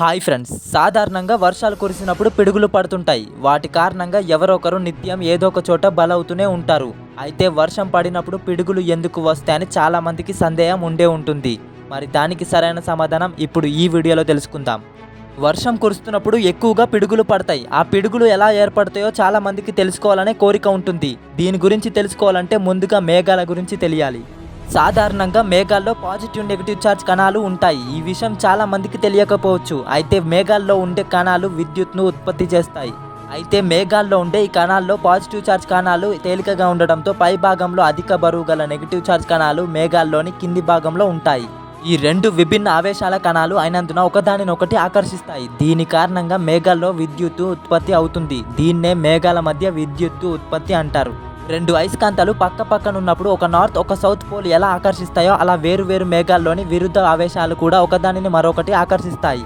Hi friends. సాధారణంగా వర్షాలు కురిసినప్పుడు పిడుగులు పడుతుంటాయి. వాటి కారణంగా ఎవరొకరు నిత్యం ఏదో ఒక చోట బలవుతూనే ఉంటారు. అయితే వర్షం పడినప్పుడు పిడుగులు ఎందుకు వస్తాయని చాలామందికి సందేహం ఉండే ఉంటుంది. మరి దానికి సరైన సమాధానం ఇప్పుడు ఈ వీడియోలో తెలుసుకుందాం. వర్షం కురుస్తున్నప్పుడు ఎక్కువగా పిడుగులు పడతాయి. ఆ పిడుగులు ఎలా ఏర్పడతాయో చాలామందికి తెలుసుకోవాలనే కోరిక ఉంటుంది. దీని గురించి తెలుసుకోవాలంటే ముందుగా మేఘాల గురించి తెలియాలి. సాధారణంగా మేఘాల్లో పాజిటివ్ నెగిటివ్ ఛార్జ్ కణాలు ఉంటాయి. ఈ విషయం చాలా మందికి తెలియకపోవచ్చు. అయితే మేఘాల్లో ఉండే కణాలు విద్యుత్ను ఉత్పత్తి చేస్తాయి. అయితే మేఘాల్లో ఉండే ఈ కణాల్లో పాజిటివ్ ఛార్జ్ కణాలు తేలికగా ఉండడంతో పై భాగంలో అధిక బరువు గల నెగిటివ్ ఛార్జ్ కణాలు మేఘాల్లోని కింది భాగంలో ఉంటాయి. ఈ రెండు విభిన్న ఆవేశాల కణాలు అయినందున ఒకదానినొకటి ఆకర్షిస్తాయి. దీని కారణంగా మేఘాల్లో విద్యుత్తు ఉత్పత్తి అవుతుంది. దీన్నే మేఘాల మధ్య విద్యుత్తు ఉత్పత్తి అంటారు. రెండు అయస్కాంతాలు పక్క పక్కన ఉన్నప్పుడు ఒక నార్త్ ఒక సౌత్ పోల్ ఎలా ఆకర్షిస్తాయో అలా వేరు వేరు మేఘాల్లోని విరుద్ధ ఆవేశాలు కూడా ఒకదానిని మరొకటి ఆకర్షిస్తాయి.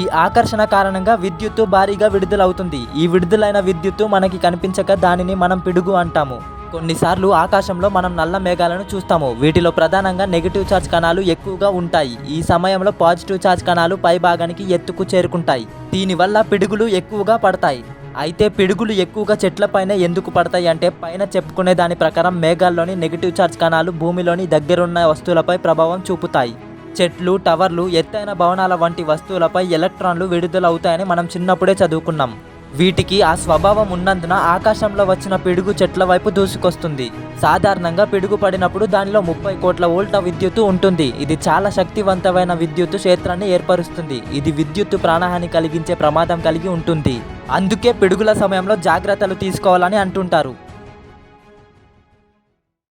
ఈ ఆకర్షణ కారణంగా విద్యుత్తు భారీగా విడుదలవుతుంది. ఈ విడుదలైన విద్యుత్తు మనకి కనిపించక దానిని మనం పిడుగు అంటాము. కొన్నిసార్లు ఆకాశంలో మనం నల్ల మేఘాలను చూస్తాము. వీటిలో ప్రధానంగా నెగిటివ్ ఛార్జ్ కణాలు ఎక్కువగా ఉంటాయి. ఈ సమయంలో పాజిటివ్ ఛార్జ్ కణాలు పై భాగానికి ఎత్తుకు చేరుకుంటాయి. దీనివల్ల పిడుగులు ఎక్కువగా పడతాయి. అయితే పిడుగులు ఎక్కువగా చెట్లపైన ఎందుకు పడతాయి అంటే పైన చెప్పుకునే దాని ప్రకారం మేఘాల్లోని నెగిటివ్ చార్జ్ కణాలు భూమిలోని దగ్గరున్న వస్తువులపై ప్రభావం చూపుతాయి. చెట్లు టవర్లు ఎత్తైన భవనాల వంటి వస్తువులపై ఎలక్ట్రాన్లు విడుదలవుతాయని మనం చిన్నప్పుడే చదువుకున్నాం. వీటికి ఆ స్వభావం ఉన్నందున ఆకాశంలో వచ్చిన పిడుగు చెట్ల వైపు దూసుకొస్తుంది. సాధారణంగా పిడుగు పడినప్పుడు దానిలో ముప్పై కోట్ల వోల్ట విద్యుత్తు ఉంటుంది. ఇది చాలా శక్తివంతమైన విద్యుత్తు క్షేత్రాన్ని ఏర్పరుస్తుంది. ఇది విద్యుత్తు ప్రాణహాని కలిగించే ప్రమాదం కలిగి ఉంటుంది. అందుకే పిడుగుల సమయంలో జాగ్రత్తలు తీసుకోవాలని అంటుంటారు.